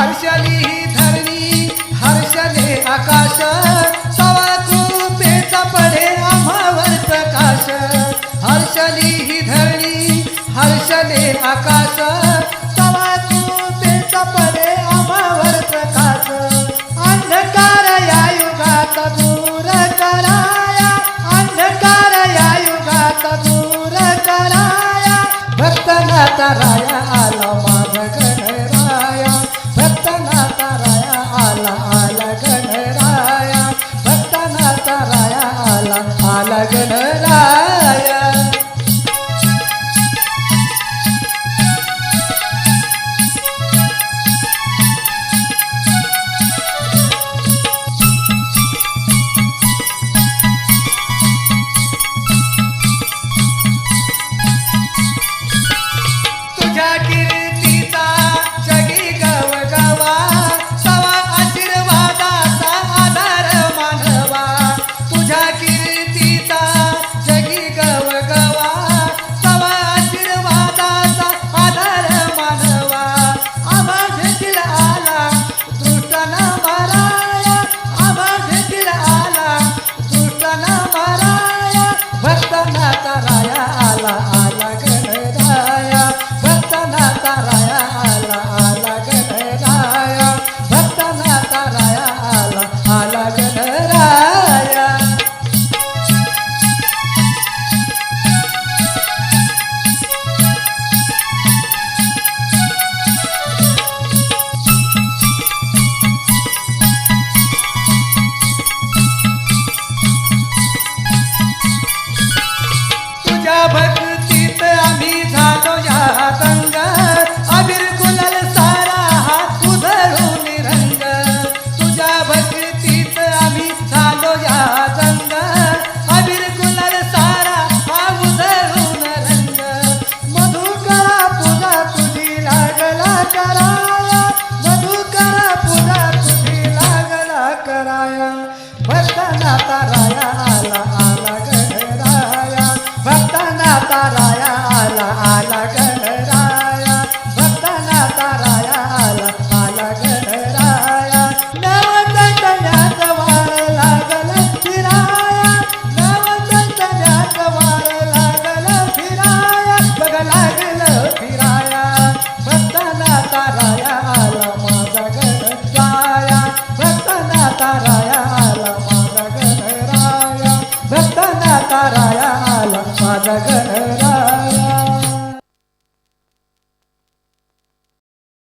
हर्षली ही धरणी हर्षले आकाश सवा कृपेचा पडे प्रकाश. हर्षली ही धरणी हर्षले आकाश सवा कृपेचा पडे आम्हावर प्रकाश. अंधकार या युगाचा दूर कराया अंधकार या युगाचा दूर कराया. भक्तनाथ राया आला माझ घराया ಸಾಗರ 了 कराया. भक्तनाथा राया आला आला गडराया भक्तनाथा राया आला आला ಸಗನ